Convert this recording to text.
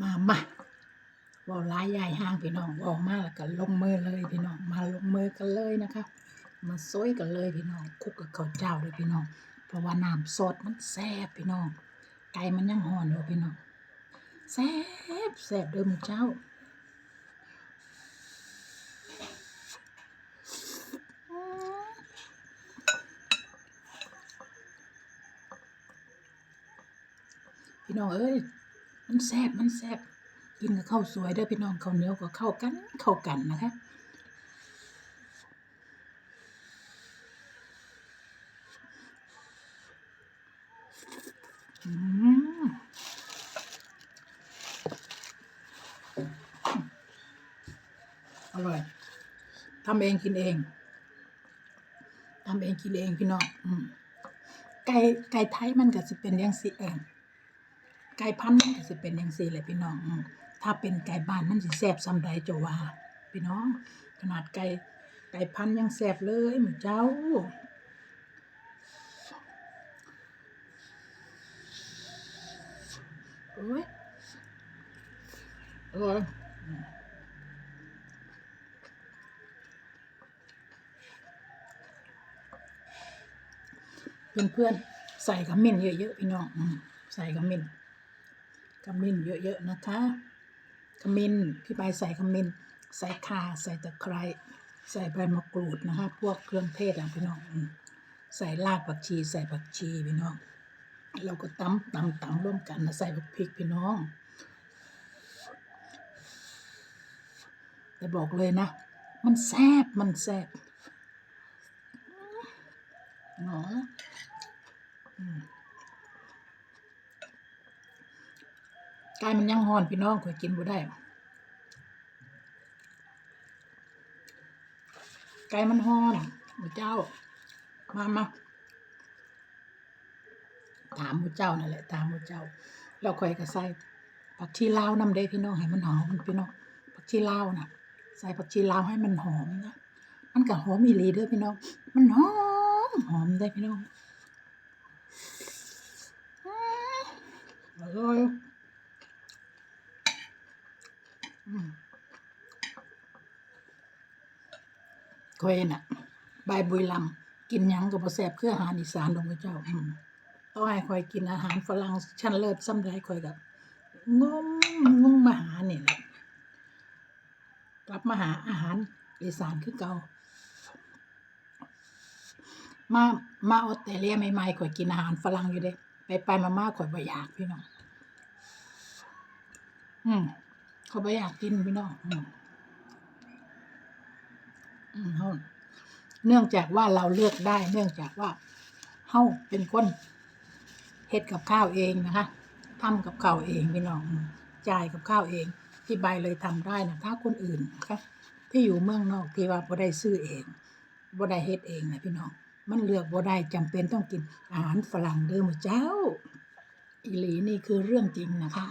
มามาเว่าร้ายยายห้างพี่น้องเว่ามาแล้วก็ลงมือเลยพี่น้อง มาลงมือกันเลยนะคะ มาซอยกันเลยพี่น้องคุกกับข้าวเจ้าเลยพี่น้อง เพราะว่าน้ำสดมันแซ่บพี่น้อง ไก่มันยังห่อนอยู่พี่น้องแซ่บแซ่บเดิมอเจ้าพี่น้องเอ้ย มันแซ่บมันแซ่บกินกับข้าวสวยเด้อพี่น้องข้าวเหนียวก็เข้ากันเข้ากันนะคะอืมอร่อยทำเองกินเองทำเองกินเองพี่น้องอไก่ไก่ไทยมันก็จะเป็นอย่างสิเอง ไก่พันธุ์มันก็สิเป็นอย่างสี่แหละพี่น้อง ถ้าเป็นไก่บ้านมันสิแซ่บซำใดจะว่า พี่น้อง ขนาดไก่ไก่พันธุ์ยังแซ่บเลยหมูเจ้าโอ้ยอร่อยเพื่อนๆใส่ขมิ้นเยอะๆพี่น้องใส่ขมิ้น ขมิ้นเยอะๆนะคะขมิ้นพี่ใบใส่ขมิ้นใส่ข่าใส่ตะไคร้ใส่ใบมะกรูดนะคะพวกเครื่องเทศอะพี่น้องใส่รากผักชี ใส่ผักชีพี่น้อง เราก็ตำตำตำร่วมกันนะใส่พริกพี่น้อง แต่บอกเลยนะ มันแซ่บมันแซ่บเนาะอืม ไก่มันยังห่อนพี่น้องข่อยกินบ่ได้ไก่มันห่อนหมูเจ้า มามาถามหมูเจ้านั่นแหละถามหมูเจ้าแล้วข่อยก็ใส่ผักชีลาวนำได้พี่น้องให้มันหอมพี่น้องผักชีลาวน่ะใส่ผักชีลาวให้มันหอมนะมันก็หอมอีหลีเด้อพี่น้อง มันหอมหอมได้พี่น้องอร่อย อืมข่อยน่ะใบบุยลำกินหยังก็บ่แซ่บคืออาหารอีสานดอกหมูเจ้าต้องให้คอยกินอาหารฝรั่งชั้นเลิศซ้ำใดคอยกับงมงมมาหาเนี่ยแหละกลับมาหาอาหารอีสานคือเก่ามามาออสเตรเลียใหม่ๆคอยกินอาหารฝรั่งอยู่เด้ ไปไปมามาคอยบ่อยากพี่น้อง อืม เขาบ่อยากกินพี่น้องอืมเนื่องจากว่าเราเลือกได้ เนื่องจากว่าเฮาเป็นคนเฮ็ดกับข้าวเองนะคะทำกับข้าวเองพี่น้องจ่ายกับข้าวเองที่ใบเลยทำได้นะถ้าคนอื่นนะคะที่อยู่เมืองนอกที่ว่าบ่ได้ซื้อเองบ่ได้เฮ็ดเองนะพี่น้อง มันเลือกบ่ได้จำเป็นต้องกินอาหารฝรั่งเด้อมื้อเจ้า อีหลีนี่คือเรื่องจริงนะคะ